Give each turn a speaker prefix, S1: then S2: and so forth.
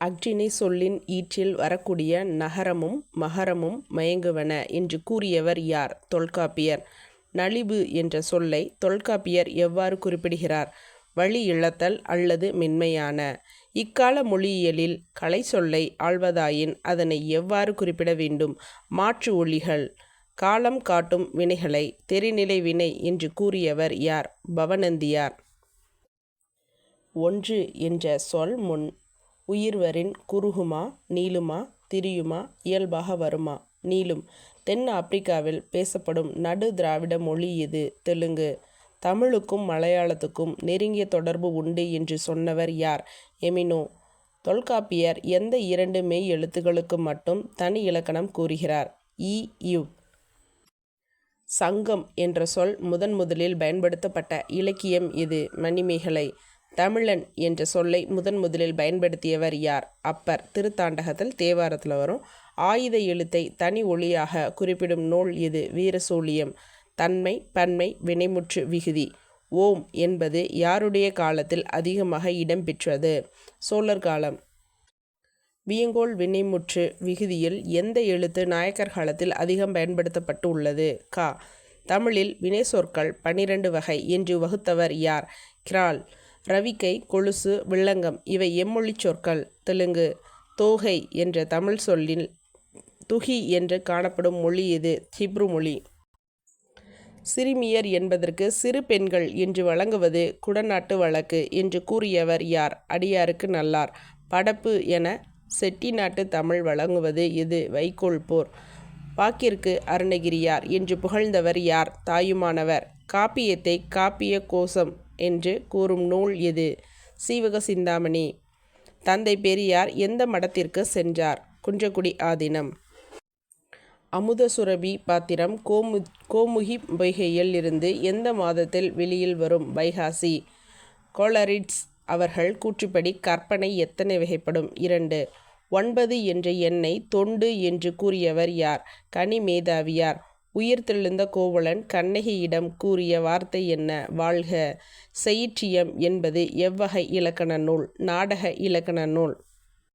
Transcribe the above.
S1: அஃறிணை சொல்லின் ஈற்றில் வரக்கூடிய நகரமும் மகரமும் மயங்குவன என்று கூறியவர் யார்? தொல்காப்பியர். நலிவு என்ற சொல்லை தொல்காப்பியர் எவ்வாறு குறிப்பிடுகிறார்? வழி இழத்தல் அல்லது மென்மையான. இக்கால மொழியியலில் கலைச்சொல்லை ஆள்வதாயின் அதனை எவ்வாறு குறிப்பிட வேண்டும்? மாற்று ஒளிகள் காலம் காட்டும் வினைகளை தெரிநிலை வினை என்று கூறியவர் யார்? பவனந்தியார் ஒன்று என்ற சொல் முன் உயிர்வரின் குறுகுமா நீளுமா திரியுமா இயல்பாக வருமா? நீளும். தென் ஆப்பிரிக்காவில் பேசப்படும் நடு திராவிட மொழி இது தெலுங்கு. தமிழுக்கும் மலையாளத்துக்கும் நெருங்கிய தொடர்பு உண்டு என்று சொன்னவர் யார்? எமினோ. தொல்காப்பியர் எந்த இரண்டு மெய் எழுத்துகளுக்கு மட்டும் தனி இலக்கணம் கூறுகிறார்? இ யு. சங்கம் என்ற சொல் முதன் முதலில் பயன்படுத்தப்பட்ட இலக்கியம் இது மணிமேகலை. தமிழன் என்ற சொல்லை முதன் முதலில் பயன்படுத்தியவர் யார்? அப்பர். திருத்தாண்டகத்தில் தேவாரத்தில் வரும். ஆயுத எழுத்தை தனி ஒளியாக குறிப்பிடும் நூல் இது வீரசோழியம். தன்மை பன்மை வினைமுற்று விகுதி. ஓம் என்பது யாருடைய காலத்தில் அதிகமாக இடம்பெற்றது சோழர் காலம். வியங்கோல் வினைமுற்று விகுதியில் எந்த எழுத்து நாயக்கர் காலத்தில் அதிகம் பயன்படுத்தப்பட்டு உள்ளது? கா தமிழில் வினை சொற்கள் பன்னிரண்டு வகை என்று வகுத்தவர் யார்? கிரால். ரவிக்கை கொலுசு வில்லங்கம் இவை எம்மொழி சொற்கள்? தெலுங்கு. தோகை என்ற தமிழ் சொல்லில் துகி என்று காணப்படும் மொழி இது ஹிப்ரு மொழி. சிறுமியர் என்பதற்கு சிறு பெண்கள் என்று வழங்குவது குடநாட்டு வழக்கு என்று கூறியவர் யார்? அடியாருக்கு நல்லார். படப்பு என செட்டிநாட்டு தமிழ் வழங்குவது இது வைக்கோல் போர். பாக்கிற்கு அருணகிரியார் என்று புகழ்ந்தவர் யார்? தாயுமானவர். காப்பியத்தை காப்பிய கோசம் என்று கூறும் நூல் எது? சீவக சிந்தாமணி. தந்தை பெரியார் எந்த மடத்திற்கு சென்றார்? குன்றக்குடி ஆதீனம். அமுதசுரபி பாத்திரம் கோமு கோமுகி பொய்கையில் இருந்து எந்த மாதத்தில் வெளியில் வரும்? வைகாசி. கோலரிட்ஸ் அவர்கள் கூற்றுப்படி கற்பனை எத்தனை வகைப்படும்? இரண்டு. ஒன்பது என்ற எண்ணை தொண்டு என்று கூறியவர் யார்? கனிமேதாவியார். உயிர்த்தெழுந்த கோவலன் கண்ணகியிடம் கூறிய வார்த்தை என்ன? வாழ்க. செயிற்றியம் என்பது எவ்வகை இலக்கண நூல்? நாடக இலக்கண நூல்.